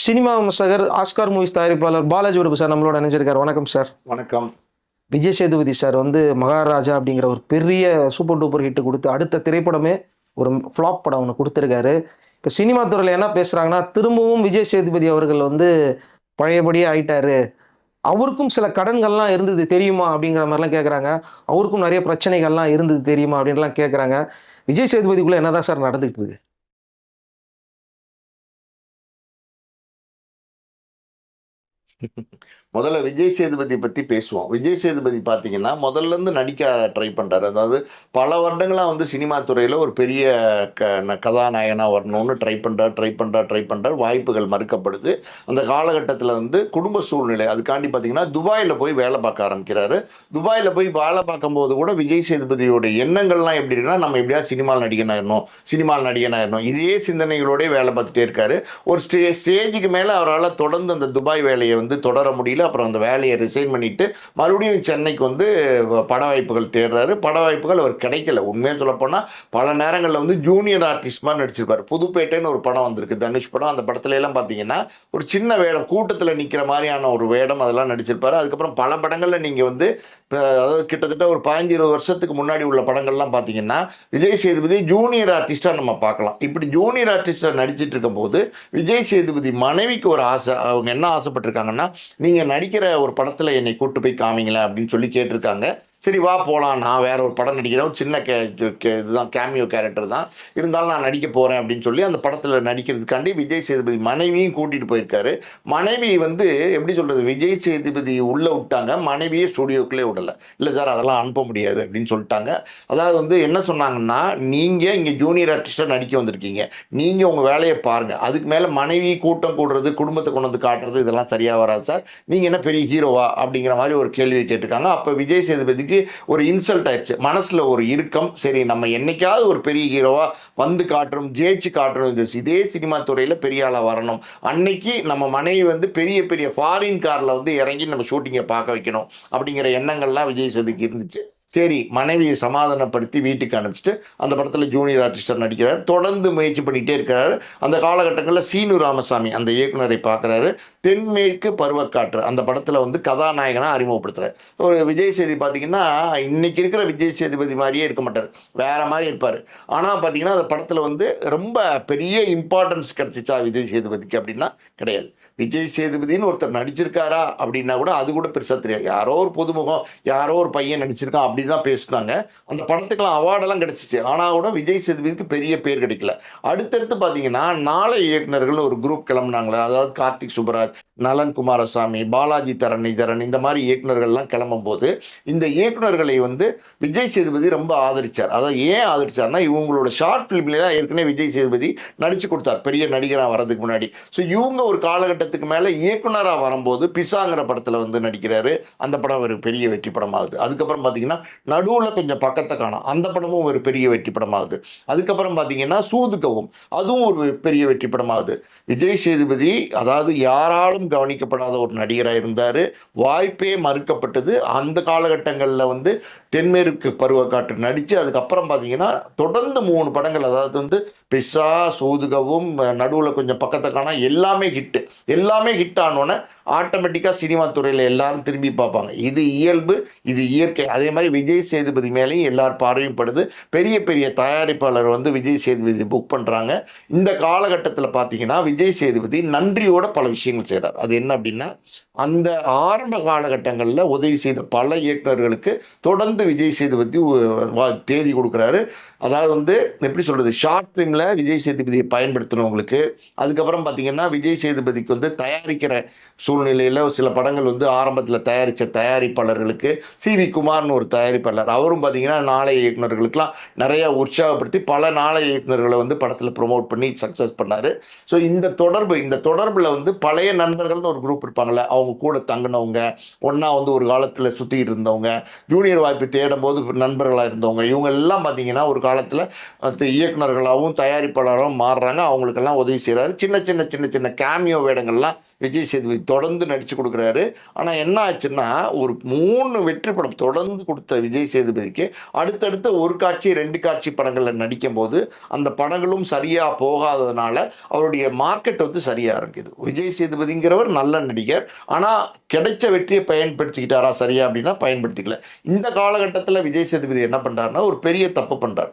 Cinema விமர்சகர் Oscar movies தயாரிப்பாளர் பாலாஜி உடுப்பு சார் நம்மளோட இணைஞ்சிருக்கார். வணக்கம் சார். வணக்கம். விஜய் சேதுபதி சார் வந்து மகாராஜா அப்படிங்கிற ஒரு பெரிய சூப்பர் டூப்பர் ஹிட் கொடுத்து அடுத்த திரைப்படமே ஒரு ஃப்ளாப் படம் ஒன்று கொடுத்துருக்காரு. இப்போ சினிமா துறையில் என்ன பேசுகிறாங்கன்னா திரும்பவும் விஜய் சேதுபதி அவர்கள் வந்து பழையபடியே ஆயிட்டாரு. அவருக்கும் சில கடன்கள்லாம் இருந்தது தெரியுமா அப்படிங்கிற மாதிரிலாம் கேட்குறாங்க அவருக்கும் நிறைய பிரச்சனைகள்லாம் இருந்தது தெரியுமா அப்படின்லாம் கேட்குறாங்க விஜய் சேதுபதிக்குள்ளே என்னதான் சார் நடந்துகிட்டு இருக்கு? முதல்ல விஜய் சேதுபதி பற்றி பேசுவோம். விஜய் சேதுபதி பார்த்தீங்கன்னா முதல்ல இருந்து நடிக்க ட்ரை பண்ணுறாரு அதாவது பல வருடங்களாக வந்து சினிமா துறையில் ஒரு பெரிய க கதாநாயகனாக வரணும்னு ட்ரை பண்ணுறார் ட்ரை பண்ணுறார் ட்ரை பண்ணுறார் வாய்ப்புகள் மறுக்கப்படுது. அந்த காலகட்டத்தில் வந்து குடும்ப சூழ்நிலை அதுக்காண்டி பார்த்தீங்கன்னா துபாயில் போய் வேலை பார்க்க ஆரம்பிக்கிறாரு. துபாயில் போய் வேலை பார்க்கும்போது கூட விஜய் சேதுபதியோட எண்ணங்கள்லாம் எப்படி இருக்குன்னா நம்ம எப்படியா சினிமாவில் நடிகனாயிடணும் சினிமாவில் நடிகனாயிடணும் இதே சிந்தனைகளோடே வேலை பார்த்துட்டே இருக்காரு. ஒரு ஸ்டே ஸ்டேஜுக்கு மேலே அவரால் தொடர்ந்து அந்த துபாய் வேலையை வந்து தொடர முடியல. அப்புறம் அந்த வேலையை ரிசைன் பண்ணிவிட்டு மறுபடியும் சென்னைக்கு வந்து பட வாய்ப்புகள் தேடுறாரு. பட வாய்ப்புகள் அவர் கிடைக்கல. உண்மையாக சொல்லப்போனால் பல நேரங்களில் வந்து ஜூனியர் ஆர்டிஸ்ட் மாதிரி நடிச்சிருப்பார். புதுப்பேட்டைன்னு ஒரு படம் வந்திருக்கு. தனுஷ் படம். அந்த படத்துல எல்லாம் பார்த்தீங்கன்னா ஒரு சின்ன வேடம் கூட்டத்தில் நிற்கிற மாதிரியான ஒரு வேடம் அதெல்லாம் நடிச்சிருப்பாரு. அதுக்கப்புறம் பல படங்களில் நீங்கள் வந்து இப்போ அதாவது கிட்டத்தட்ட ஒரு பதினஞ்சு இருபது வருஷத்துக்கு முன்னாடி உள்ள படங்கள்லாம் பார்த்தீங்கன்னா விஜய் சேதுபதி ஜூனியர் ஆர்டிஸ்ட்டாக நம்ம பார்க்கலாம். இப்படி ஜூனியர் ஆர்டிஸ்டாக நடிச்சிட்டு இருக்கும்போது விஜய் சேதுபதி மனைவிக்கு ஒரு ஆசை. அவங்க என்ன ஆசைப்பட்டிருக்காங்கன்னா நீங்கள் நடிக்கிற ஒரு படத்தில் என்னை கூட்டு போய் காமிங்களேன் அப்படின்னு சொல்லி கேட்டிருக்காங்க. சரி வா போகலாம் நான் வேற ஒரு படம் நடிக்கிறேன். ஒரு சின்ன கே கே- இதுதான் கேமியோ கேரக்டர் தான். இருந்தாலும் நான் நடிக்க போகிறேன் அப்படின்னு சொல்லி அந்த படத்தில் நடிக்கிறதுக்காண்டி விஜய் சேதுபதி மனைவியும் கூட்டிகிட்டு போயிருக்காரு. மனைவி வந்து எப்படி சொல்கிறது விஜய் சேதுபதி உள்ளே விட்டாங்க. மனைவியே ஸ்டுடியோக்குள்ளே விடலை. இல்லை சார் அதெல்லாம் அனுப்ப முடியாது அப்படின்னு சொல்லிட்டாங்க. அதாவது வந்து என்ன சொன்னாங்கன்னா நீங்கள் இங்கே ஜூனியர் ஆர்டிஸ்ட்டாக நடிக்க வந்திருக்கீங்க. நீங்கள் உங்கள் வேலையை பாருங்கள் அதுக்கு மேலே மனைவி கூட்டம் கூடுறது குடும்பத்தை கொண்டு வந்து காட்டுறது இதெல்லாம் சரியாக வராது சார். நீங்கள் என்ன பெரிய ஹீரோவா அப்படிங்கிற மாதிரி ஒரு கேள்வியை கேட்டிருக்காங்க. அப்போ விஜய் சேதுபதிக்கு ஒரு இன்சல்ட் ஆயிடுச்சு. மனசில் ஒரு இறுக்கம். சரி நம்ம என்னைக்காவது ஒரு பெரிய ஹீரோவாக வந்து காட்டுறோம் ஜெயிச்சு காட்டுறோம் இது இதே சினிமா துறையில் பெரிய ஆளாக வரணும். அன்னைக்கு நம்ம மனைவி வந்து பெரிய பெரிய ஃபாரின் காரில் வந்து இறங்கி நம்ம ஷூட்டிங்கை பார்க்க வைக்கணும். அப்படிங்கிற எண்ணங்கள்லாம் விஜய் சதுக்கு இருந்துச்சு. சரி மனைவியை சமாதானப்படுத்தி வீட்டுக்கு அனுப்பிச்சிட்டு அந்த படத்தில் ஜூனியர் ஆர்டிஸ்டர் நடிக்கிறார். தொடர்ந்து முயற்சி பண்ணிகிட்டே இருக்கிறாரு. அந்த காலகட்டங்களில் சீனு ராமசாமி அந்த இயக்குனரை பார்க்குறாரு. தென்மேற்கு பருவக்காற்று அந்த படத்தில் வந்து கதாநாயகனாக அறிமுகப்படுத்துகிறார் ஒரு விஜய் சேதி பார்த்தீங்கன்னா இன்றைக்கி இருக்கிற விஜய் சேதுபதி மாதிரியே இருக்க மாட்டார். வேற மாதிரி இருப்பார். ஆனால் பார்த்தீங்கன்னா அந்த படத்தில் வந்து ரொம்ப பெரிய இம்பார்ட்டன்ஸ் கிடச்சிச்சா விஜய் சேதுபதிக்கு அப்படின்னா கிடையாது. விஜய் சேதுபதினு ஒருத்தர் நடிச்சிருக்காரா அப்படின்னா கூட அது கூட பெருசாக தெரியாது. யாரோ ஒரு புதுமுகம் யாரோ ஒரு பையன் நடிச்சிருக்கான் அப்படி தான் பேசினாங்க. அந்த படத்துக்கெல்லாம் அவார்டெல்லாம் கிடச்சிச்சு. ஆனால் கூட விஜய் சேதுபதிக்கு பெரிய பேர் கிடைக்கல. அடுத்தடுத்து பார்த்தீங்கன்னா நாளை இயக்குனர்கள் ஒரு குரூப் கிளம்புனாங்களே. அதாவது கார்த்திக் சுப்பராஜ் நலன் குமாரசாமி பாலாஜி தரணிதரன் இந்த மாதிரி இயக்குனர்கள்லாம் கிளம்பும்போது இந்த இயக்குனர்களை வந்து விஜய் சேதுபதி ரொம்ப ஆதரித்தார் அதாவது ஏன் ஆதரிச்சார்னா இவங்களோட ஷார்ட் ஃபிலிம்லாம் ஏற்கனவே விஜய் சேதுபதி நடிச்சு கொடுத்தார். பெரிய நடிகராக வரதுக்கு முன்னாடி. ஸோ இவங்க ஒரு காலகட்டத்துக்கு மேலே இயக்குனராக வரும்போது பிசாங்கிற படத்தில் வந்து நடிக்கிறாரு. அந்த படம் ஒரு பெரிய வெற்றி படமாகுது. அதுக்கப்புறம் பார்த்தீங்கன்னா நடுவில் கொஞ்சம் பக்கத்தை காணும். அந்த படமும் ஒரு பெரிய வெற்றி படமாகுது. அதுக்கப்புறம் பார்த்தீங்கன்னா சூதுகவும் அதுவும் ஒரு பெரிய வெற்றி படமாகுது. விஜய் சேதுபதி அதாவது யாராலும் கவனிக்கப்படாத ஒரு நடிகராக இருந்தார். வாய்ப்பே மறுக்கப்பட்டது. அந்த காலகட்டங்களில் வந்து தென்மேற்கு பருவக்காற்று நடித்து அதுக்கப்புறம் பார்த்தீங்கன்னா தொடர்ந்து மூணு படங்கள் அதாவது வந்து பிசா சூதுகவும் நடுவில் கொஞ்சம் பக்கத்தை காணா எல்லாமே ஹிட்டு எல்லாமே ஹிட் ஆனோன்னே ஆட்டோமேட்டிக்காக சினிமா துறையில் எல்லாரும் திரும்பி பார்ப்பாங்க. இது இயல்பு இது இயற்கை. அதே மாதிரி விஜய் சேதுபதி மேலேயும் எல்லார் பார்வையும் படுது. பெரிய பெரிய தயாரிப்பாளர் வந்து விஜய் சேதுபதி புக் பண்ணுறாங்க இந்த காலகட்டத்தில் பார்த்தீங்கன்னா விஜய் சேதுபதி நன்றியோட பல விஷயங்கள் செய்கிறார் அது என்ன அப்படின்னா அந்த ஆரம்ப காலகட்டங்களில் உதவி செய்த பல இயக்குனர்களுக்கு தொடர்ந்து விஜய் சேதுபதி தேதி கொடுக்குறாரு. அதாவது வந்து எப்படி சொல்கிறது ஷார்ட் ஃபிலிமில் விஜய் சேதுபதியை பயன்படுத்தினவங்களுக்கு அதுக்கப்புறம் பார்த்திங்கன்னா விஜய் சேதுபதிக்கு வந்து தயாரிக்கிற சூழ்நிலையில் சில படங்கள் வந்து ஆரம்பத்தில் தயாரித்த தயாரிப்பாளர்களுக்கு சி. வி. குமார்னு ஒரு தயாரிப்பாளர். அவரும் பார்த்திங்கன்னா நாளை இயக்குநர்களுக்கெலாம் நிறையா உற்சாகப்படுத்தி பல நாளை இயக்குநர்களை வந்து படத்தில் ப்ரொமோட் பண்ணி சக்ஸஸ் பண்ணார். ஸோ இந்த தொடர்பு இந்த தொடர்பில் வந்து பழைய நண்பர்கள்னு ஒரு குரூப் இருப்பாங்களே அவங்க கூட தங்கினவங்க ஒன்றா வந்து ஒரு காலத்தில் சுற்றிக்கிட்டு இருந்தவங்க ஜூனியர் வாய்ப்பு தேடும் போது நண்பர்களாக இருந்தவங்க இவங்க எல்லாம் பார்த்தீங்கன்னா ஒரு காலத்தில் மற்ற இயக்குனர்களாகவும் தயாரிப்பாளராகவும் மாறுறாங்க. அவங்களுக்கெல்லாம் உதவி செய்கிறாரு சின்ன சின்ன சின்ன சின்ன கேமியோ வேடங்கள்லாம் விஜய் சேதுபதி தொடர்ந்து நடித்து கொடுக்குறாரு. ஆனால் என்ன ஆச்சுன்னா ஒரு மூணு வெற்றி படம் தொடர்ந்து கொடுத்த விஜய் சேதுபதிக்கு அடுத்தடுத்த ஒரு காட்சி ரெண்டு காட்சி படங்களில் நடிக்கும்போது அந்த படங்களும் சரியாக போகாததுனால அவருடைய மார்க்கெட் வந்து சரியாக இருக்குது விஜய் சேதுபதிங்கிறவர் நல்ல நடிகர். ஆனால் கிடைச்ச வெற்றியை பயன்படுத்திக்கிட்டாரா சரியா அப்படின்னா பயன்படுத்திக்கல. இந்த காலகட்டத்தில் விஜய் சேதுபதி என்ன பண்ணுறாருன்னா ஒரு பெரிய தப்பு பண்ணுறார்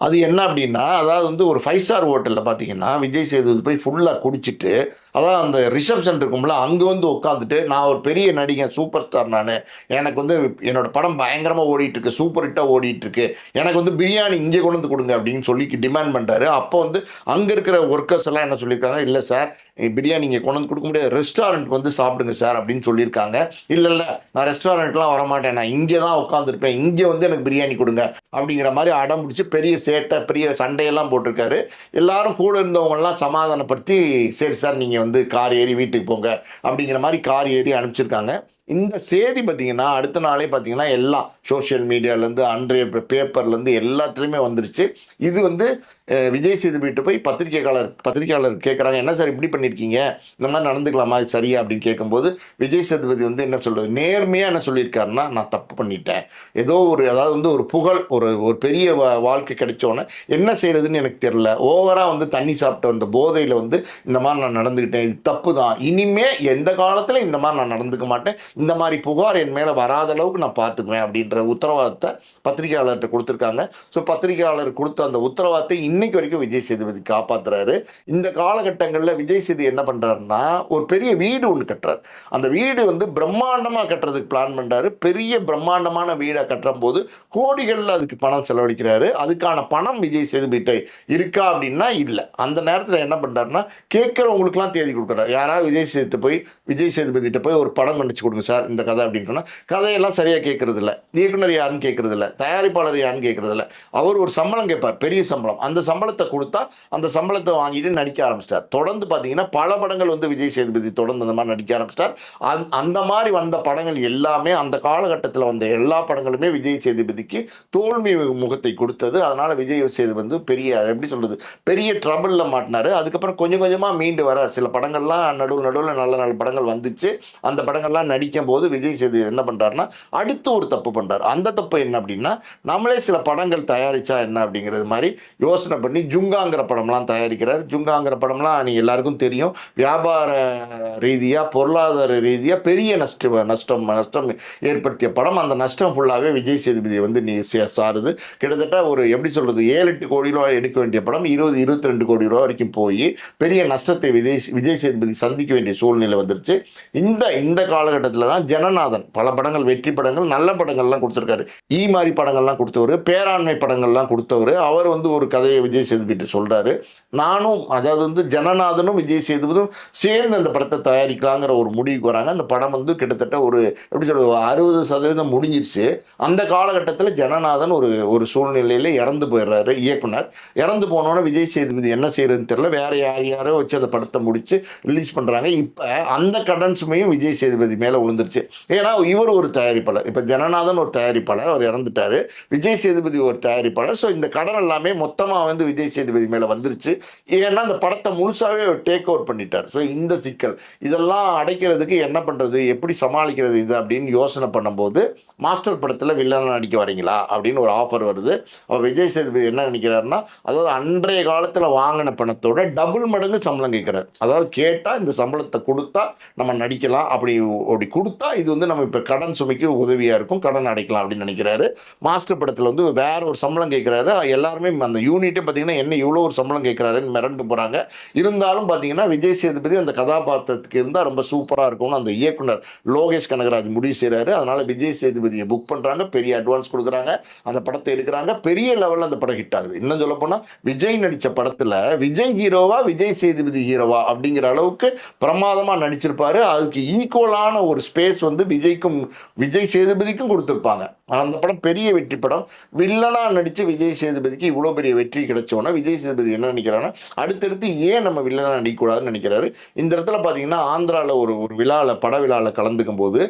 அது என்ன அப்படின்னா அதாவது வந்து ஒரு ஃபைவ் ஸ்டார் ஹோட்டலில் பார்த்தீங்கன்னா விஜய் சேதுபதி போய் ஃபுல்லாக குடிச்சிட்டு அதான் அந்த ரிசப்ஷன் இருக்கும்ல அங்கே வந்து உட்காந்துட்டு நான் ஒரு பெரிய நடிகன் சூப்பர் ஸ்டார் நான். எனக்கு வந்து என்னோடய படம் பயங்கரமாக ஓடிட்டுருக்கு சூப்பர் ஹிட்டாக ஓடிட்டுருக்கு. எனக்கு வந்து பிரியாணி இங்கே கொண்டு வந்து கொடுங்க அப்படின்னு சொல்லி டிமாண்ட் பண்ணுறாரு அப்போ வந்து அங்கே இருக்கிற ஒர்க்கர்ஸ் எல்லாம் என்ன சொல்லியிருக்காங்க இல்லை சார் பிரியாணி இங்கே கொண்டு வந்து கொடுக்க முடியாது. ரெஸ்டாரண்ட் வந்து சாப்பிடுங்க சார் அப்படின்னு சொல்லியிருக்காங்க. இல்லை இல்லை நான் ரெஸ்டாரண்ட்லாம் வரமாட்டேன். நான் இங்கே தான் உட்காந்துருப்பேன் இங்கே வந்து எனக்கு பிரியாணி கொடுங்க. அப்படிங்கிற மாதிரி அடம் பிடிச்சி பெரிய சேட்டை பெரிய சண்டையெல்லாம் போட்டிருக்காரு. எல்லாரும் கூட இருந்தவங்கலாம் சமாதானப்படுத்தி சரி சார் நீங்கள் வந்து கார் ஏறி வீட்டுக்கு போங்க அப்படிங்கிற மாதிரி கார் ஏறி அனுப்பிச்சிருக்காங்க. இந்த செய்தி பார்த்தீங்கன்னா அடுத்த நாளே பார்த்தீங்கன்னா எல்லாம் சோஷியல் மீடியாவிலேருந்து அன்றைய பேப்பர்லேருந்து எல்லாத்துலேயுமே வந்துருச்சு. இது வந்து விஜய் சேதுபதிட்டு போய் பத்திரிகையாளர் பத்திரிகையாளர் கேட்குறாங்க என்ன சார் இப்படி பண்ணியிருக்கீங்க இந்த மாதிரி நடந்துக்கலாமா? இது சரியா? அப்படின்னு கேட்கும்போது விஜய் சேதுபதி வந்து என்ன சொல்கிறது நேர்மையாக என்ன சொல்லியிருக்காருன்னா நான் தப்பு பண்ணிட்டேன். ஏதோ ஒரு அதாவது வந்து ஒரு புகழ் ஒரு ஒரு பெரிய வா- வாழ்க்கை கிடைச்சோன்னே என்ன செய்கிறதுன்னு எனக்கு தெரியல. ஓவராக வந்து தண்ணி சாப்பிட்டு வந்த போதையில் வந்து இந்த மாதிரி நான் நடந்துக்கிட்டேன். இது தப்பு தான். இனிமே எந்த காலத்தில் இந்த மாதிரி நான் நடந்துக்க மாட்டேன்? இந்த மாதிரி புகார் என் மேலே வராத அளவுக்கு நான் பார்த்துக்குவேன் அப்படின்ற உத்தரவாதத்தை பத்திரிகையாளர்கிட்ட கொடுத்துருக்காங்க. ஸோ பத்திரிகையாளர் கொடுத்த அந்த உத்தரவாதத்தை இன்னைக்கு வரைக்கும் விஜய் சேதுபதி காப்பாத்துறாரு. இந்த காலகட்டங்களில் விஜய் சேது என்ன பண்ணுறாருன்னா ஒரு பெரிய வீடு ஒன்று கட்டுறாரு. அந்த வீடு வந்து பிரம்மாண்டமாக கட்டுறதுக்கு பிளான் பண்ணுறாரு பெரிய பிரம்மாண்டமான வீடை கட்டுறும் போது கோடிகளில் அதுக்கு பணம் செலவழிக்கிறாரு. அதுக்கான பணம் விஜய் சேதுபதிட்ட இருக்கா அப்படின்னா இல்லை. அந்த நேரத்தில் என்ன பண்ணுறாருன்னா கேட்குறவங்களுக்குலாம் தேதி கொடுக்குறாரு. யாராவது விஜய் சேது போய் விஜய் சேதுபதிட்ட போய் ஒரு படம் கண்டுச்சு கொடுங்க சார் இந்த கதை அப்படின்னு சொன்னால் கதையெல்லாம் சரியாக கேட்குறதில்ல. இயக்குனர் யாருன்னு கேட்குறதில்ல. தயாரிப்பாளர் யாருன்னு கேட்குறதில்ல. அவர் ஒரு சம்பளம் கேட்பார் பெரிய சம்பளம். அந்த சம்பளத்தை கொடுத்தா அந்த சம்பளத்தை வாங்கிட்டு நடிக்க ஆரம்பிச்சிட்டார். தொடர்ந்து பார்த்தீங்கன்னா பல படங்கள் வந்து விஜய் சேதுபதி தொடர்ந்து அந்த மாதிரி நடிக்க ஆரம்பிச்சிட்டார். அந் அந்த மாதிரி வந்த படங்கள் எல்லாமே அந்த காலகட்டத்தில் வந்த எல்லா படங்களுமே விஜய் சேதுபதிக்கு தோல்வி முகத்தை கொடுத்தது. அதனால் விஜய் சேதுபதி வந்து பெரிய எப்படி சொல்கிறது பெரிய ட்ரபிளில் மாட்டினார். அதுக்கப்புறம் கொஞ்சம் கொஞ்சமாக மீண்டு வரார். சில படங்கள்லாம் நடுவு நடுவில் நல்ல நல்ல படங்கள் வந்துச்சு. அந்த படங்கள்லாம் நடிக்கும் போது விஜய் சேது என்ன பண்ணுறாருன்னா அடுத்து ஒரு தப்பு பண்ணுறாரு அந்த தப்பு என்ன அப்படின்னா நம்மளே சில படங்கள் தயாரித்தா என்ன அப்படிங்கிறது மாதிரி யோசனை பண்ணி ஜுங்காங்கிற படம்லாம் தயாரிக்கிறார். ஜுங்காங்கிற படம்லாம் நீங்கள் எல்லாருக்கும் தெரியும். வியாபார ரீதியாக பொருளாதார ரீதியாக பெரிய நஷ்ட நஷ்டம் நஷ்டம் ஏற்படுத்திய படம். அந்த நஷ்டம் ஃபுல்லாகவே விஜய் சேதுபதி வந்து நீ சாருது. கிட்டத்தட்ட ஒரு எப்படி சொல்கிறது ஏழு எட்டு கோடி ரூபாய் எடுக்க வேண்டிய படம். இருபது இருபத்தி ரெண்டு கோடி ரூபா வரைக்கும் போய் பெரிய நஷ்டத்தை விஜய் விஜய் சேதுபதி சந்திக்க வேண்டிய சூழ்நிலை வந்துருச்சு. இந்த இந்த காலகட்டத்தில் தான் ஜனநாதன் பல படங்கள் வெற்றி படங்கள் நல்ல படங்கள்லாம் கொடுத்துருக்காரு. ஈ மாதிரி படங்கள்லாம் கொடுத்தவர் பேராண்மை படங்கள்லாம் கொடுத்தவர். அவர் வந்து ஒரு கதையை விஜய் சேதுபதி சொல்கிறாரு நானும் அதாவது வந்து ஜனநாதனும் விஜய் சேதுபதியும் சேர்ந்து அந்த படத்தை தயாரிக்கலாங்கிற ஒரு முடிவுக்கு வராங்க. அந்த படம் வந்து கிட்டத்தட்ட ஒரு எப்படி சொல்கிறது அறுபது சதவீதம் முடிஞ்சிருச்சு. அந்த காலகட்டத்தில் ஜனநாதன் ஒரு ஒரு சூழ்நிலையில் இறந்து போயிடுறாரு இயக்குனர். இறந்து போனோன்னே விஜய் சேதுபதி என்ன செய்யறதுன்னு தெரியல. வேற யார் யாரோ வச்சு அந்த படத்தை முடித்து ரிலீஸ் பண்ணுறாங்க இப்போ அந்த கடன் சுமையும் விஜய் சேதுபதி மேலே விழுந்துருச்சு. ஏன்னா இவர் ஒரு தயாரிப்பாளர். இப்போ ஜனநாதன் ஒரு தயாரிப்பாளர். அவர் இறந்துட்டாரு. விஜய் சேதுபதி ஒரு தயாரிப்பாளர். ஸோ இந்த கடன் எல்லாமே மொத்தமாக வந்து விஜய் சேதுபதி மேலே வந்துருச்சு. ஏன்னா அந்த படத்தை முழுசாகவே டேக் ஓவர் பண்ணிட்டார். ஸோ இந்த சிக்கல். இதெல்லாம் அடைக்கிறதுக்கு என்ன பண்ணுறது எப்படி சமாளிக்கிறது இது அப்படின்னு யோசனை பண்ணும்போது மாஸ்டர் படத்தில் வில்லனாக நடிக்க வரீங்களா? அப்படின்னு ஒரு ஆஃபர் வருது. அவர் விஜய் சேதுபதி என்ன நினைக்கிறாருன்னா அதாவது அன்றைய காலத்தில் வாங்கின பணத்தோட டபுள் மடங்கு சம்பளம் கேட்குறாரு. அதாவது கேட்டால் இந்த சம்பளத்தை கொடுத்தா நம்ம நடிக்கலாம். அப்படி அப்படி கொடுத்தா இது வந்து நம்ம இப்போ கடன் சுமைக்கு உதவியாக இருக்கும். கடன் அடைக்கலாம் அப்படின்னு நினைக்கிறாரு. மாஸ்டர் படத்தில் வந்து வேற ஒரு சம்பளம் கேட்குறாரு. எல்லாருமே அந்த வரைக்கும் பார்த்தீங்கன்னா என்ன இவ்வளோ ஒரு சம்பளம் கேட்குறாருன்னு மிரண்டு போகிறாங்க இருந்தாலும் பார்த்தீங்கன்னா விஜய் சேதுபதி அந்த கதாபாத்திரத்துக்கு இருந்தால் ரொம்ப சூப்பராக இருக்கும்னு அந்த இயக்குனர் லோகேஷ் கனகராஜ் முடிவு செய்கிறாரு அதனால் விஜய் சேதுபதியை புக் பண்ணுறாங்க பெரிய அட்வான்ஸ் கொடுக்குறாங்க அந்த படத்தை எடுக்கிறாங்க. பெரிய லெவலில் அந்த படம் ஹிட் ஆகுது. இன்னும் சொல்ல போனால் விஜய் நடித்த படத்தில் விஜய் ஹீரோவா விஜய் சேதுபதி ஹீரோவா அப்படிங்கிற அளவுக்கு பிரமாதமாக நடிச்சிருப்பாரு. அதுக்கு ஈக்குவலான ஒரு ஸ்பேஸ் வந்து விஜய்க்கும் விஜய் சேதுபதிக்கும் கொடுத்துருப்பாங்க. அந்த படம் பெரிய வெற்றி படம். வில்லனா நடித்து விஜய் சேதுபதிக்கு இவ்வளோ பெரிய வெற்றி கிடைச்சோன்னா விஜய் சேதுபதி என்ன நினைக்கிறாங்கன்னா அடுத்தடுத்து ஏன் நம்ம வில்லனா நடிக்கக்கூடாதுன்னு நினைக்கிறாரு. இந்த இடத்துல பார்த்தீங்கன்னா ஆந்திராவில் ஒரு ஒரு விழாவில் பட விழாவில் கலந்துக்கும் போது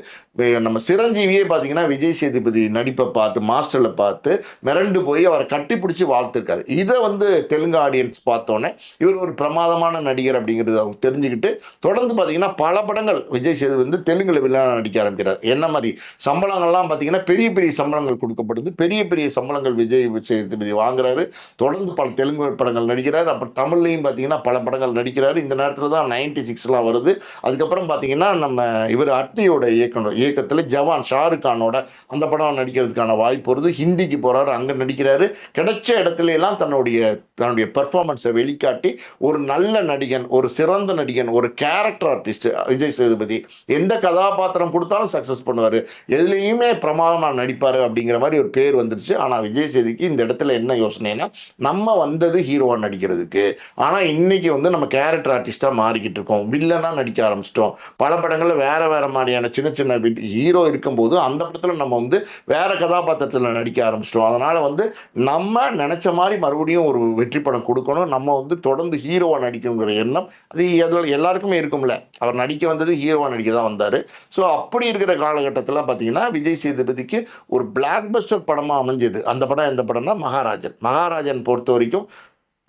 நம்ம சிரஞ்சீவியே பார்த்தீங்கன்னா விஜய் சேதுபதி நடிப்பை பார்த்து மாஸ்டரில் பார்த்து மிரண்டு போய் அவரை கட்டிப்பிடிச்சி வாழ்த்துருக்காரு. இதை வந்து தெலுங்கு ஆடியன்ஸ் பார்த்தோன்னே இவர் ஒரு பிரமாதமான நடிகர் அப்படிங்கிறது அவங்க தெரிஞ்சுக்கிட்டு தொடர்ந்து பார்த்தீங்கன்னா பல படங்கள் விஜய் சேதுபதி வந்து தெலுங்கில் வில்லனா நடிக்க ஆரம்பிக்கிறார். என்ன மாதிரி? சம்பளங்கள்லாம் பார்த்தீங்கன்னா பெரிய பெரிய சம்பளங்கள் கொடுக்கப்படுது. பெரிய பெரிய சம்பளங்கள் விஜய் சேதுபதி வாங்குறாரு. தொடர்ந்து பல தெலுங்கு படங்கள் நடிக்கிறார். அப்புறம் தமிழ்லையும் பார்த்தீங்கன்னா பல படங்கள் நடிக்கிறார். இந்த நேரத்தில் தான் நைன்டி சிக்ஸ்லாம் வருது. அதுக்கப்புறம் பார்த்தீங்கன்னா நம்ம இவர் அட்னியோட இயக்கம் இயக்கத்தில் ஜவான் ஷாருக் கானோட அந்த படம் நடிக்கிறதுக்கான வாய்ப்பு வருது. ஹிந்திக்கு போகிறாரு அங்கே நடிக்கிறாரு. கிடைச்ச இடத்துல எல்லாம் தன்னுடைய தன்னுடைய பெர்ஃபார்மன்ஸை வெளிக்காட்டி ஒரு நல்ல நடிகன் ஒரு சிறந்த நடிகன் ஒரு கேரக்டர் ஆர்டிஸ்ட் விஜய் சேதுபதி எந்த கதாபாத்திரம் கொடுத்தாலும் சக்ஸஸ் பண்ணுவார். எதுலேயுமே பிரமாதமாக நடிப்பார் அப்படிங்கிற மாதிரி ஒரு பேர் வந்துருச்சு. ஆனால் விஜய் சேதுக்கு இந்த இடத்துல என்ன யோசனைனா நம்ம வந்தது ஹீரோவாக நடிக்கிறதுக்கு. ஆனால் இன்றைக்கி வந்து நம்ம கேரக்டர் ஆர்டிஸ்ட்டாக மாறிக்கிட்டு இருக்கோம். வில்லனாக நடிக்க ஆரம்பிச்சிட்டோம். பல படங்களில் வேறு வேறு மாதிரியான சின்ன சின்ன ஹீரோ இருக்கும்போது அந்த படத்தில் நம்ம வந்து வேறு கதாபாத்திரத்தில் நடிக்க ஆரம்பிச்சிட்டோம். அதனால் வந்து நம்ம நினச்ச மாதிரி மறுபடியும் ஒரு வெற்றி படம் கொடுக்கணும். நம்ம வந்து தொடர்ந்து ஹீரோவாக நடிக்கணுங்கிற எண்ணம். அது அதில் எல்லாருக்குமே இருக்கும்ல. அவர் நடிக்க வந்தது ஹீரோவாக நடிக்க தான் வந்தார். ஸோ அப்படி இருக்கிற காலகட்டத்தில் பார்த்தீங்கன்னா விஜய் சேதுபதிக்கு ஒரு பிளாக் பஸ்டர் படமாக அமைஞ்சது. அந்த படம் எந்த படம்னா மகாராஜன். மகாராஜன் பொறுத்த வரைக்கும்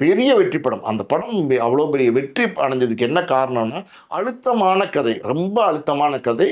பெரிய வெற்றி படம். அந்த படம் அவ்வளோ பெரிய வெற்றி அடைஞ்சதுக்கு என்ன காரணம்னா அழுத்தமான கதை ரொம்ப அழுத்தமான கதை.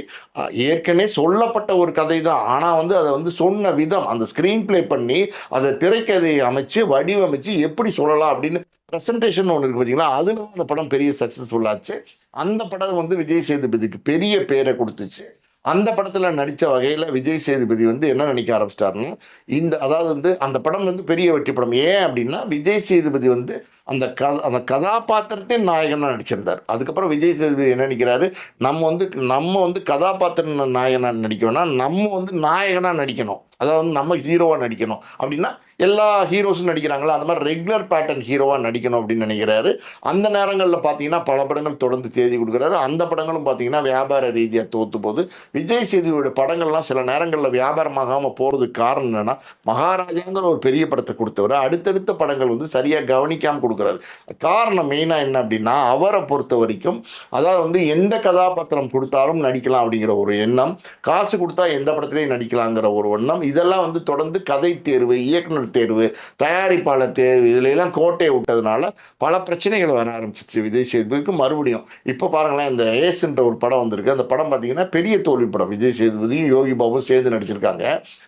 ஏற்கனவே சொல்லப்பட்ட ஒரு கதை தான். ஆனால் வந்து அதை வந்து சொன்ன விதம் அந்த ஸ்க்ரீன் ப்ளே பண்ணி அதை திரைக்கதையை அமைச்சு வடிவமைச்சு எப்படி சொல்லலாம் அப்படின்னு ப்ரெசன்டேஷன் ஒன்று இருக்குது பார்த்தீங்களா அதில் அந்த படம் பெரிய சக்ஸஸ்ஃபுல்லாச்சு அந்த படம் வந்து விஜய் சேதுபதிக்கு பெரிய பேரை கொடுத்துச்சு. அந்த படத்தில் நடித்த வகையில் விஜய் சேதுபதி வந்து என்ன நினைக்க ஆரம்பிச்சிட்டாருன்னா இந்த அதாவது வந்து அந்த படம் வந்து பெரிய வெற்றி படம். ஏன் அப்படின்னா விஜய் சேதுபதி வந்து அந்த க அந்த கதாபாத்திரத்தையும் நாயகனாக நடிச்சிருந்தார். அதுக்கப்புறம் விஜய் சேதுபதி என்ன நினைக்கிறாரு நம்ம வந்து நம்ம வந்து கதாபாத்திர நாயகனாக நடிக்கணும்னா நம்ம வந்து நாயகனாக நடிக்கணும். அதாவது நம்ம ஹீரோவாக நடிக்கணும். அப்படின்னா எல்லா ஹீரோஸும் நடிக்கிறாங்களா? அந்த மாதிரி ரெகுலர் பேட்டர்ன் ஹீரோவாக நடிக்கணும் அப்படின்னு நினைக்கிறாரு. அந்த நேரங்களில் பார்த்தீங்கன்னா பல படங்கள் தொடர்ந்து தேதி கொடுக்குறாரு. அந்த படங்களும் பார்த்தீங்கன்னா வியாபார ரீதியாக தோத்து போது விஜய் சேதுவோட படங்கள்லாம் சில நேரங்களில் வியாபாரமாகாமல் போகிறதுக்கு காரணம் என்னன்னா மகாராஜாங்கிற ஒரு பெரிய படத்தை கொடுத்தவர். அடுத்தடுத்த படங்கள் வந்து சரியாக கவனிக்காமல் கொடுக்குறாரு. காரணம் மெயினாக என்ன அப்படின்னா அவரை பொறுத்த வரைக்கும் அதாவது வந்து எந்த கதாபாத்திரம் கொடுத்தாலும் நடிக்கலாம் அப்படிங்கிற ஒரு எண்ணம் காசு கொடுத்தா எந்த படத்துலையும் நடிக்கலாங்கிற ஒரு எண்ணம் இதெல்லாம் வந்து தொடர்ந்து கதை தேர்வு இயக்குனர் தேர்வு தயாரிப்பாளர் தேர்வு இதுல கோட்டையை விட்டதுனால பல பிரச்சனைகள் வர ஆரம்பிச்சிச்சு விஜய் சேதுபதிக்கு மறுபடியும். இப்போ பாருங்களேன் இந்த ஏஸ்ன்ற ஒரு படம் வந்திருக்கு. அந்த படம் பார்த்தீங்கன்னா பெரிய தோல்வி படம். விஜய் சேதுபதியும் யோகி பாபுவும் சேர்ந்து நடிச்சிருக்காங்க.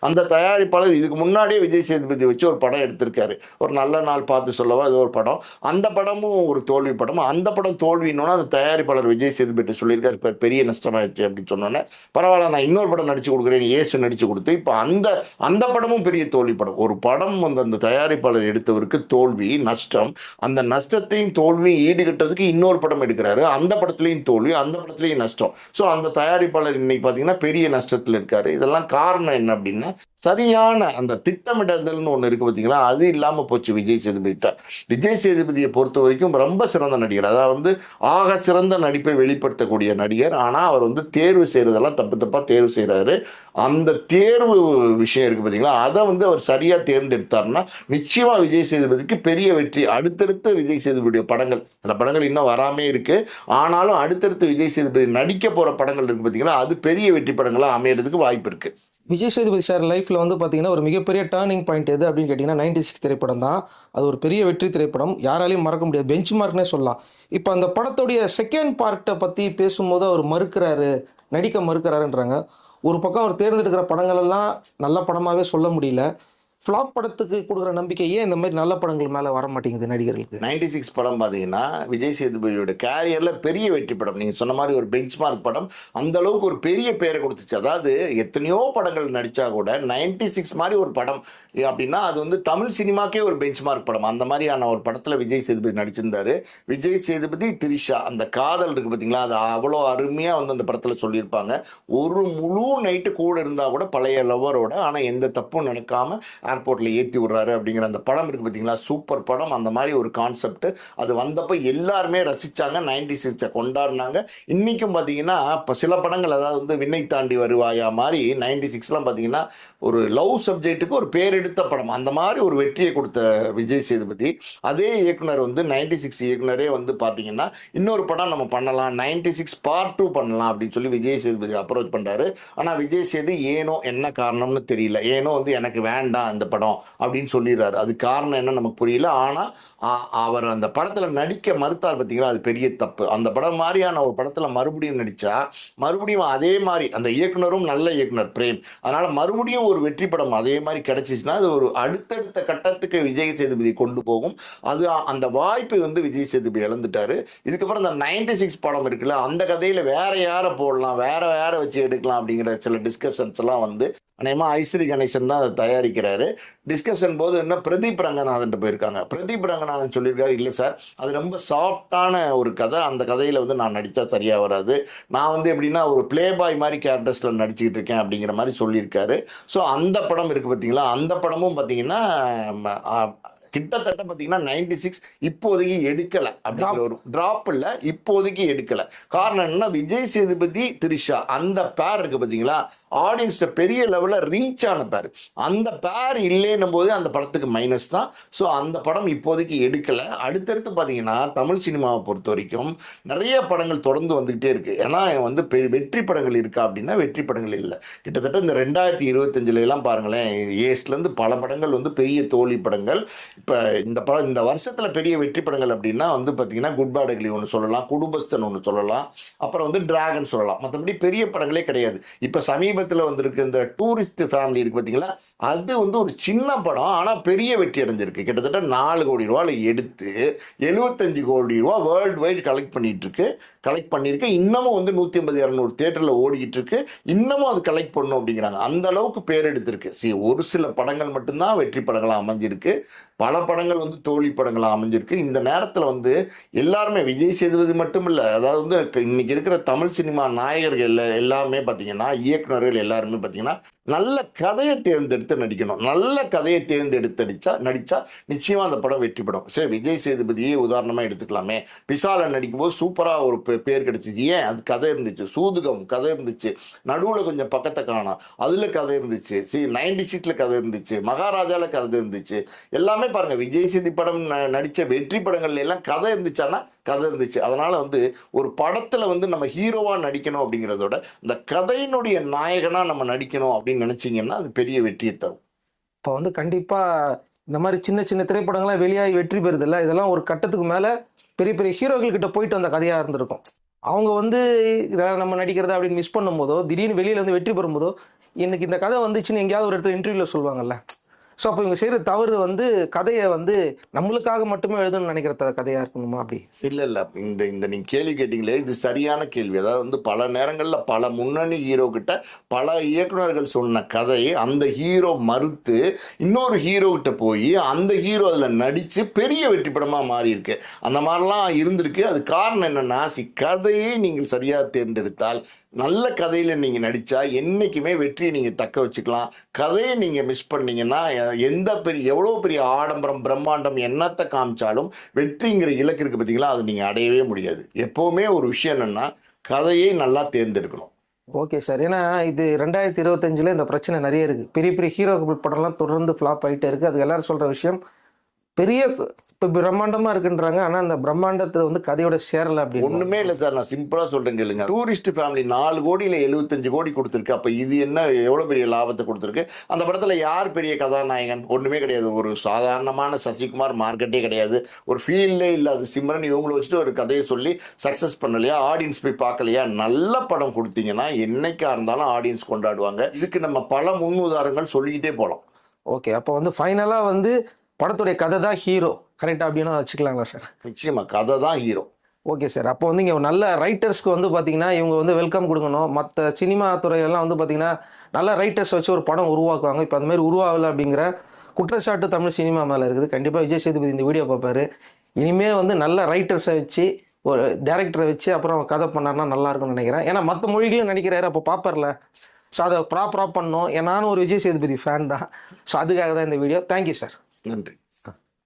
அந்த தயாரிப்பாளர் இதுக்கு முன்னாடியே விஜய் சேதுபதி வச்சு ஒரு படம் எடுத்திருக்காரு. ஒரு நல்ல நாள் பார்த்து சொல்லவா இது ஒரு படம். அந்த படமும் ஒரு தோல்வி படம். அந்த படம் தோல்வின்னொன்னா அந்த தயாரிப்பாளர் விஜய் சேதுபதி சொல்லியிருக்காரு. இப்போ பெரிய நஷ்டமாயிடுச்சு அப்படின்னு சொன்னோன்னே பரவாயில்ல நான் இன்னொரு படம் நடிச்சு கொடுக்குறேன். ஏசு நடிச்சு கொடுத்து இப்போ அந்த அந்த படமும் பெரிய தோல்வி படம். ஒரு படம் வந்து அந்த தயாரிப்பாளர் எடுத்தவருக்கு தோல்வி நஷ்டம். அந்த நஷ்டத்தையும் தோல்வியும் ஈடுகட்டுறதுக்கு இன்னொரு படம் எடுக்கிறாரு. அந்த படத்துலையும் தோல்வி அந்த படத்துலையும் நஷ்டம். ஸோ அந்த தயாரிப்பாளர் இன்னைக்கு பார்த்தீங்கன்னா பெரிய நஷ்டத்தில் இருக்காரு. இதெல்லாம் காரணம் என்ன அப்படின்னா சரியான அந்த திட்டமிடுதல்னு ஒன்று இருக்குது பார்த்தீங்களா அது இல்லாமல் போச்சு விஜய் சேதுபதிட்ட. விஜய் சேதுபதியை பொறுத்த வரைக்கும் ரொம்ப சிறந்த நடிகர். அதாவது வந்து ஆக சிறந்த நடிப்பை வெளிப்படுத்தக்கூடிய நடிகர். ஆனால் அவர் வந்து தேர்வு செய்கிறதெல்லாம் தப்பு தப்பாக தேர்வு செய்கிறாரு அந்த தேர்வு விஷயம் இருக்குது பார்த்தீங்களா அதை வந்து அவர் சரியாக எடுத்தார்னா நிச்சயமாக விஜய் சேதுபதிக்கு பெரிய வெற்றி. அடுத்தடுத்த விஜய் சேதுபதியுடைய படங்கள். அந்த படங்கள் இன்னும் வராமே இருக்குது ஆனாலும் அடுத்தடுத்து விஜய் சேதுபதி நடிக்க போகிற படங்கள் இருக்குது பார்த்தீங்கன்னா அது பெரிய வெற்றி படங்களாக அமையறதுக்கு வாய்ப்பு இருக்குது விஜய் சேதுபதி சார் லைஃப்பில் வந்து பார்த்தீங்கன்னா ஒரு மிகப்பெரிய டேர்னிங் பாயிண்ட் எது அப்படின்னு கேட்டிங்கன்னா நைன்டி சிக்ஸ் திரைப்படம் தான். அது ஒரு பெரிய வெற்றி திரைப்படம். யாராலையும் மறக்க முடியாது. பெஞ்ச் மார்க்னே சொல்லலாம். இப்போ அந்த படத்துடைய செகண்ட் பார்ட்டை பற்றி பேசும்போது அவர் மறுக்கிறாரு. நடிக்க மறுக்கிறாருன்றாங்க. ஒரு பக்கம் அவர் தேர்ந்தெடுக்கிற படங்கள் எல்லாம் நல்ல படமாகவே சொல்ல முடியல. ஃப்ளாப் படத்துக்கு கொடுக்குற நம்பிக்கையே இந்த மாதிரி நல்ல படங்கள் மேலே வர மாட்டேங்குது நடிகர்களுக்கு. நைன்டி சிக்ஸ் படம் பார்த்தீங்கன்னா விஜய் சேதுபதியோட கேரியரில் பெரிய வெற்றி படம். நீங்கள் சொன்ன மாதிரி ஒரு பெஞ்ச் மார்க் படம். அந்த அளவுக்கு ஒரு பெரிய பேரை கொடுத்துச்சு. அதாவது எத்தனையோ படங்கள் நடித்தா கூட நைன்டி சிக்ஸ் மாதிரி ஒரு படம். அப்படின்னா அது வந்து தமிழ் சினிமாக்கே ஒரு பெஞ்ச் மார்க் படம். அந்த மாதிரியான ஒரு படத்தில் விஜய் சேதுபதி நடிச்சிருந்தாரு. விஜய் சேதுபதி திரிஷா அந்த காதல் இருக்குது பார்த்தீங்களா அது அவ்வளோ அருமையாக வந்து அந்த படத்தில் சொல்லியிருப்பாங்க. ஒரு முழு நைட்டு கூட இருந்தால் கூட பழைய லவ்வரோட ஆனால் எந்த தப்பும் நடக்காம ஏர்போர்ட்டில் ஏற்றி விடுறாரு அப்படிங்கிற அந்த படம் இருக்குது பார்த்தீங்களா சூப்பர் படம். அந்த மாதிரி ஒரு கான்செப்ட் அது வந்தப்போ எல்லாருமே ரசித்தாங்க நைன்டி சிக்ஸை கொண்டாடினாங்க. இன்றைக்கும் பார்த்தீங்கன்னா இப்போ சில படங்கள் அதாவது வந்து விண்ணை தாண்டி வருவாயா மாதிரி நைன்டி சிக்ஸ்லாம் பார்த்தீங்கன்னா ஒரு லவ் சப்ஜெக்ட்டுக்கு ஒரு பேர் எடுத்த படம். அந்த மாதிரி ஒரு வெற்றியை கொடுத்த விஜய் சேதுபதி. அதே இயக்குனர் வந்து நைன்டி சிக்ஸ் இயக்குனரே வந்து பார்த்தீங்கன்னா இன்னொரு படம் நம்ம பண்ணலாம். நைன்டி சிக்ஸ் பார்ட் டூ பண்ணலாம் அப்படின்னு சொல்லி விஜய் சேதுபதி அப்ரோச் பண்ணுறாரு ஆனால் விஜய் சேது ஏனோ என்ன காரணம்னு தெரியல. ஏனோ வந்து எனக்கு வேண்டாம் அந்த படம் அப்படின்னு சொல்லிடுறாரு. அது காரணம் என்ன நமக்கு புரியல. ஆனால் அவர் அந்த படத்தில் நடிக்க மறுத்தார் பார்த்தீங்களா அது பெரிய தப்பு. அந்த படம் மாதிரியான ஒரு படத்தில் மறுபடியும் நடித்தா மறுபடியும் அதே மாதிரி அந்த இயக்குனரும் நல்ல இயக்குனர் பிரேம். அதனால் மறுபடியும் ஒரு வெற்றி படம் அதே மாதிரி கிடச்சிச்சின்னா அது ஒரு அடுத்தடுத்த கட்டத்துக்கு விஜய் சேதுபதி கொண்டு போகும். அது அந்த வாய்ப்பை வந்து விஜய் சேதுபதி இழந்துட்டாரு. இதுக்கப்புறம் இந்த நைன்டி சிக்ஸ் படம் இருக்குல்ல அந்த கதையில் வேற யாரை போடலாம் வேற யாரை வச்சு எடுக்கலாம் அப்படிங்கிற சில டிஸ்கஷன்ஸ் எல்லாம் வந்து அநேகமாக ஐஸ்வரி கணேசன் தான் அதை தயாரிக்கிறாரு. டிஸ்கஷன் போது என்ன பிரதீப் ரங்கநாதன் போயிருக்காங்க. பிரதீப் ரங்கநாதன் சொல்லியிருக்காரு இல்லை சார் அது ரொம்ப சாஃப்டான ஒரு கதை. அந்த கதையில் வந்து நான் நடித்தா சரியாக வராது. நான் வந்து எப்படின்னா ஒரு ப்ளே பாய் மாதிரி கேரக்டர்ஸில் நடிச்சுக்கிட்டு இருக்கேன் அப்படிங்கிற மாதிரி சொல்லியிருக்காரு. ஸோ அந்த படம் இருக்குது பார்த்தீங்களா அந்த படமும் பார்த்தீங்கன்னா கிட்டத்தட்ட பார்த்தீங்கன்னா நைன்டி சிக்ஸ் இப்போதைக்கு எடுக்கலை அப்படிங்கிற ஒரு ட்ராப் இல்லை இப்போதைக்கு எடுக்கலை. காரணம் என்னன்னா விஜய் சேதுபதி த்ரிஷா அந்த பேர் இருக்கு பார்த்தீங்களா ஆடியன்ஸ்ட பெரிய லெவலில் ரீச் ஆன பேர். அந்த பேர் இல்லைன்னும் போது அந்த படத்துக்கு மைனஸ் தான். ஸோ அந்த படம் இப்போதைக்கு எடுக்கலை. அடுத்தடுத்து பார்த்தீங்கன்னா தமிழ் சினிமாவை பொறுத்த வரைக்கும் நிறைய படங்கள் தொடர்ந்து வந்துக்கிட்டே இருக்குது ஏன்னா வந்து பெ- வெற்றி படங்கள் இருக்கா அப்படின்னா வெற்றி படங்கள் இல்லை. கிட்டத்தட்ட இந்த ரெண்டாயிரத்தி இருபத்தஞ்சுல எல்லாம் பாருங்களேன் ஏஸ்லேருந்து பல படங்கள் வந்து பெரிய தோல்வி படங்கள். இப்போ இந்த படம் இந்த வருஷத்தில் பெரிய வெற்றி படங்கள் அப்படின்னா வந்து பார்த்தீங்கன்னா குட் பேட் அக்லி ஒன்று சொல்லலாம் குடும்பஸ்தன் ஒன்று சொல்லலாம். அப்புறம் வந்து டிராகன் சொல்லலாம். மற்றபடி பெரிய படங்களே கிடையாது. இப்போ சமீப சமீபத்தில் வந்திருக்கு இந்த டூரிஸ்ட் ஃபேமிலி இருக்கு பார்த்தீங்களா அது வந்து ஒரு சின்ன படம் ஆனால் பெரிய வெற்றி அடைஞ்சிருக்கு. கிட்டத்தட்ட நாலு கோடி ரூபாவில் எடுத்து எழுபத்தஞ்சு கோடி ரூபா வேர்ல்டு வைடு கலெக்ட் பண்ணிட்டு இருக்கு கலெக்ட் பண்ணியிருக்கு. இன்னமும் வந்து நூற்றி ஐம்பது இரநூறு தேட்டரில் ஓடிக்கிட்டு இருக்கு இன்னமும் அது கலெக்ட் பண்ணும் அப்படிங்கிறாங்க. அந்த அளவுக்கு பேர் எடுத்திருக்கு. சரி ஒரு சில படங்கள் மட்டும்தான் வெற்றி படங்களாக அமைஞ்சிருக்கு. பல படங்கள் வந்து தோல்வி படங்களாக அமைஞ்சிருக்கு. இந்த நேரத்தில் வந்து எல்லாருமே விஜய் சேதுபதி மட்டும் இல்லை அதாவது வந்து இன்னைக்கு இருக்கிற தமிழ் சினிமா நாயகர்கள் எல்லாமே பார்த்தீங்கன்னா எல்லாருமே பார்த்தீங்கன்னா நல்ல கதையை தேர்ந்தெடுத்து நடிக்கணும். நல்ல கதையை தேர்ந்தெடுத்து நடித்தா நடித்தா நிச்சயமாக அந்த படம் வெற்றி படம் சரி விஜய் சேதுபதியே உதாரணமாக எடுத்துக்கலாமே. பிசால நடிக்கும்போது சூப்பராக ஒரு பே- பேர் கிடச்சிச்சு. ஏன்? அது கதை இருந்துச்சு. சூதுகம் கதை இருந்துச்சு. நடுவில் கொஞ்சம் பக்கத்தை காணும். அதில் கதை இருந்துச்சு. சி நைன்டி சீட்டில் கதை இருந்துச்சு. மகாராஜாவில் கதை இருந்துச்சு. எல்லாமே பாருங்க. விஜய் சேதி படம் ந- வெற்றி படங்கள்ல எல்லாம் கதை இருந்துச்சான்னா கதை இருந்துச்சு. அதனால் வந்து ஒரு படத்தில் வந்து நம்ம ஹீரோவாக நடிக்கணும் அப்படிங்கிறதோட இந்த கதையினுடைய நாயகனாக நம்ம நடிக்கணும் அப்படின்னு நினைச்சீங்கன்னா அது பெரிய வெற்றியை தரும். இப்போ வந்து கண்டிப்பாக இந்த மாதிரி சின்ன சின்ன திரைப்படங்கள்லாம் வெளியாகி வெற்றி பெறுதில்ல? இதெல்லாம் ஒரு கட்டத்துக்கு மேலே பெரிய பெரிய ஹீரோக்கள் கிட்ட போயிட்டு வந்த கதையாக இருந்திருக்கும். அவங்க வந்து இதெல்லாம் நம்ம நடிக்கிறதா அப்படின்னு மிஸ் பண்ணும்போதோ திடீர்னு வெளியில வந்து வெற்றி பெறும்போதோ இன்னைக்கு இந்த கதை வந்துச்சுன்னு எங்கேயாவது ஒரு இடத்துல இன்டர்வியூவில் சொல்லுவாங்கல்ல? ஸோ அப்போ இவங்க செய்கிற தவறு வந்து கதையை வந்து நம்மளுக்காக மட்டுமே எழுதணும்னு நினைக்கிற த- இருக்கணுமா அப்படி? இல்லை இல்லை இந்த இந்த நீங்கள் கேள்வி கேட்டீங்களே இது சரியான கேள்வி. அதாவது வந்து பல நேரங்களில் பல முன்னணி ஹீரோ கிட்ட பல இயக்குனர்கள் சொன்ன கதையை அந்த ஹீரோ மறுத்து இன்னொரு ஹீரோ கிட்ட போய் அந்த ஹீரோ அதில் நடித்து பெரிய வெற்றி படமா அந்த மாதிரிலாம் இருந்திருக்கு. அது காரணம் என்னென்னா சி கதையை நீங்கள் சரியாக தேர்ந்தெடுத்தால் நல்ல கதையில் நீங்கள் நடித்தா என்றைக்குமே வெற்றியை நீங்கள் தக்க வச்சுக்கலாம். கதையை நீங்கள் மிஸ் பண்ணீங்கன்னா எந்த பெரிய எவ்வளோ பெரிய ஆடம்பரம் பிரம்மாண்டம் என்னத்தை காமிச்சாலும் வெற்றிங்கிற இலக்கு இருக்குது பார்த்தீங்களா அது நீங்கள் அடையவே முடியாது. எப்போவுமே ஒரு விஷயம் என்னென்னா கதையை நல்லா தேர்ந்தெடுக்கணும். Okay sir. ஏன்னா இது ரெண்டாயிரத்தி இருபத்தஞ்சில் இந்த பிரச்சனை நிறைய இருக்குது பெரிய பெரிய ஹீரோ படம்லாம் தொடர்ந்து ஃப்ளாப் ஆகிட்டே இருக்குது அது எல்லோரும் சொல்கிற விஷயம் பெரிய இப்போ பிரம்மாண்டமாக இருக்குன்றாங்க. ஆனால் அந்த பிரம்மாண்டத்தை வந்து கதையோட சேரலை அப்படின்னு. ஒண்ணுமே இல்லை சார். நான் சிம்பிளா சொல்றேன் கேளுங்க. டூரிஸ்ட் ஃபேமிலி நாலு கோடியில எழுபத்தஞ்சு கோடி கொடுத்துருக்கு. அப்ப இது என்ன எவ்வளவு பெரிய லாபத்தை கொடுத்துருக்கு? அந்த படத்துல யார் பெரிய கதாநாயகன்? ஒண்ணுமே கிடையாது. ஒரு சாதாரணமான சசிகுமார் மார்க்கெட்டே கிடையாது. ஒரு ஃபீல்டே இல்லாத சிம்ரன் இவங்களை வச்சுட்டு ஒரு கதையை சொல்லி சக்சஸ் பண்ணலையா? ஆடியன்ஸ் போய் பார்க்கலையா? நல்ல படம் கொடுத்தீங்கன்னா என்னைக்கா இருந்தாலும் ஆடியன்ஸ் கொண்டாடுவாங்க. இதுக்கு நம்ம பல முன்னுதாரணங்கள் சொல்லிக்கிட்டே போகலாம் ஓகே அப்போ வந்து ஃபைனலாக வந்து படத்துடைய கதை தான் ஹீரோ. கரெக்டாக அப்படின்னு வச்சுக்கலாங்களா சார்? நிச்சயமா கதை தான் ஹீரோ. Okay sir. அப்போ வந்து இங்கே நல்ல ரைட்டர்ஸ்க்கு வந்து பார்த்தீங்கன்னா இவங்க வந்து வெல்கம் கொடுக்கணும். மற்ற சினிமா துறையெல்லாம் வந்து பார்த்தீங்கன்னா நல்ல ரைட்டர்ஸ் வச்சு ஒரு படம் உருவாக்குவாங்க. இப்போ அந்த மாதிரி உருவாகலை அப்படிங்கிற குற்றச்சாட்டு தமிழ் சினிமா மேலே இருக்குது. கண்டிப்பாக விஜய் சேதுபதி இந்த வீடியோ பார்ப்பாரு. இனிமேல் வந்து நல்ல ரைட்டர்ஸை வச்சு ஒரு டேரக்டரை வச்சு அப்புறம் கதை பண்ணாருன்னா நல்லா இருக்கும்னு நினைக்கிறேன். ஏன்னா மற்ற மொழிகளும் நடிக்கிறாரு. அப்போ பார்ப்பார்ல. ஸோ அதை ப்ராப்பராக பண்ணோம் நானும் ஒரு விஜய் சேதுபதி ஃபேன் தான். ஸோ அதுக்காக தான் இந்த வீடியோ தேங்க்யூ சார் நன்றி.